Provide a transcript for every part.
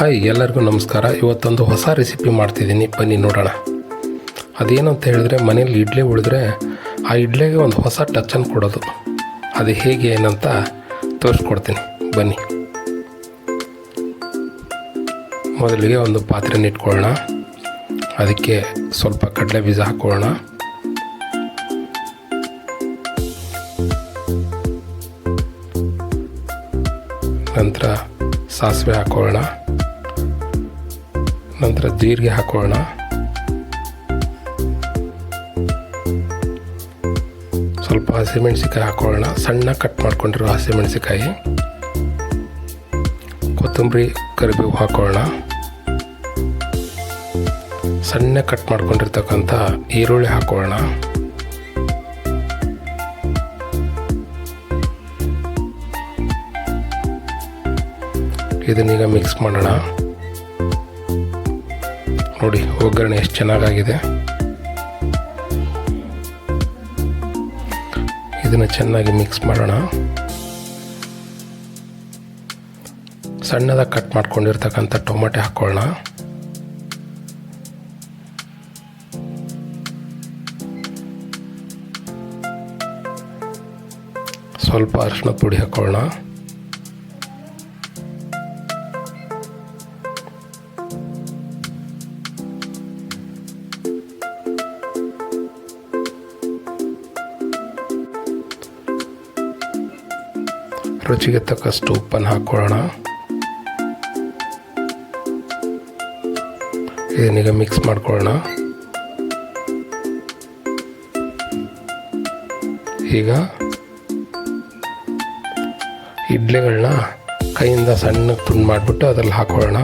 Hi, ಎಲ್ಲರಿಗೂ ನಮಸ್ಕಾರ. ಇವತ್ತೊಂದು ಹೊಸ ರೆಸಿಪಿ ಮಾಡ್ತಿದ್ದೀನಿ. ಬನ್ನಿ ನೋಡೋಣ. ಅದೇನು ಅಂತ ಹೇಳಿದ್ರೆ, ಮನೇಲಿ ಇಡ್ಲಿ ಉಳಿದ್ರೆ ಆ ಇಡ್ಲಿಗೆ ಒಂದು ಹೊಸ ಟಚನ್ನು ಕೊಡೋದು. ಅದು ಹೇಗೆ ಏನಂತ ತೋರಿಸ್ಕೊಡ್ತೀನಿ. ಬನ್ನಿ. ಮೊದಲಿಗೆ ಒಂದು ಪಾತ್ರೆನ ಇಟ್ಕೊಳ್ಳೋಣ. ಅದಕ್ಕೆ ಸ್ವಲ್ಪ ಕಡಲೆ ಬೀಜ ಹಾಕ್ಕೊಳ್ಳೋಣ ನಂತರ ಸಾಸಿವೆ ಹಾಕೊಳ್ಳೋಣ. ನಂತರ ಜೀರಿಗೆ ಹಾಕೊಳ್ಳೋಣ. ಸ್ವಲ್ಪ ಹಸಿಮೆಣಸಿಕಾಯಿ ಹಾಕೊಳ್ಳೋಣ. ಸಣ್ಣ ಕಟ್ ಮಾಡ್ಕೊಂಡಿರೋ ಹಸಿಮೆಣಸಿಕಾಯಿ ಕೊತ್ತಂಬರಿ, ಕರಿಬೇವು ಹಾಕೊಳ್ಳೋಣ. ಸಣ್ಣ ಕಟ್ ಮಾಡ್ಕೊಂಡಿರ್ತಕ್ಕಂಥ ಈರುಳ್ಳಿ ಹಾಕೊಳ್ಳೋಣ. ಇದನ್ನೀಗ ಮಿಕ್ಸ್ ಮಾಡೋಣ. ನೋಡಿ, ಒಗ್ಗರಣೆ ಎಷ್ಟು ಚೆನ್ನಾಗಾಗಿದೆ. ಇದನ್ನು ಚೆನ್ನಾಗಿ ಮಿಕ್ಸ್ ಮಾಡೋಣ. ಸಣ್ಣದಾಗಿ ಕಟ್ ಮಾಡ್ಕೊಂಡಿರ್ತಕ್ಕಂಥ ಟೊಮೆಟೊ ಹಾಕ್ಕೊಳ್ಳೋಣ ಸ್ವಲ್ಪ ಅರಿಶಿನ ಪುಡಿ ಹಾಕ್ಕೊಳ್ಳೋಣ ರುಚಿಗೆ ತಕ್ಕಷ್ಟು ಉಪ್ಪನ್ನು ಹಾಕ್ಕೊಳ್ಳೋಣ. ಇದನ್ನೀಗ ಮಿಕ್ಸ್ ಮಾಡ್ಕೊಳ್ಳೋಣ. ಈಗ ಇಡ್ಲಿಗಳನ್ನ ಕೈಯಿಂದ ಸಣ್ಣಗೆ ತುಂಡು ಮಾಡಿಬಿಟ್ಟು ಅದರಲ್ಲಿ ಹಾಕೊಳ್ಳೋಣ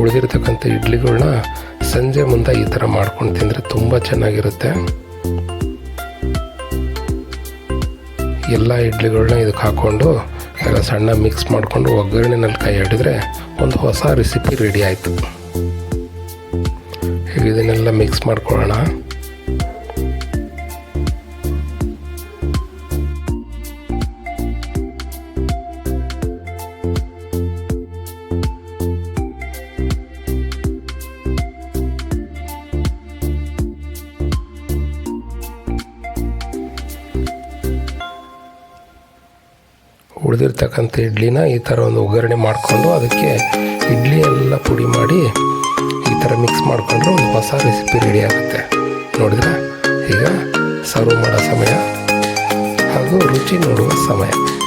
ಉಳಿದಿರ್ತಕ್ಕಂಥ ಇಡ್ಲಿಗಳನ್ನ ಸಂಜೆ ಮುಂದೆ ಈ ಥರ ಮಾಡ್ಕೊಂಡು ತಿಂದರೆ ತುಂಬ ಚೆನ್ನಾಗಿರುತ್ತೆ. ಎಲ್ಲ ಇಡ್ಲಿಗಳನ್ನ ಇದಕ್ಕೆ ಹಾಕ್ಕೊಂಡು ಎಲ್ಲ ಸಣ್ಣ ಮಿಕ್ಸ್ ಮಾಡಿಕೊಂಡು ಒಗ್ಗರಣೆನಲ್ಲಿ ಕೈ ಹಿಡಿದ್ರೆ ಒಂದು ಹೊಸ ರೆಸಿಪಿ ರೆಡಿ ಆಯಿತು. ಇದನ್ನೆಲ್ಲ ಮಿಕ್ಸ್ ಮಾಡ್ಕೊಳ್ಳೋಣ. ಉಳಿದಿರ್ತಕ್ಕಂಥ ಇಡ್ಲಿನ ಈ ಥರ ಒಂದು ಒಗ್ಗರಣೆ ಮಾಡಿಕೊಂಡು ಅದಕ್ಕೆ ಇಡ್ಲಿ ಎಲ್ಲ ಪುಡಿ ಮಾಡಿ ಈ ಥರ ಮಿಕ್ಸ್ ಮಾಡಿಕೊಂಡ್ರೆ ಒಂದು ಹೊಸ ರೆಸಿಪಿ ರೆಡಿ ಆಗುತ್ತೆ. ನೋಡಿದ್ರೆ ಈಗ ಸರ್ವ್ ಮಾಡೋ ಸಮಯ ಹಾಗೂ ರುಚಿ ನೋಡುವ ಸಮಯ.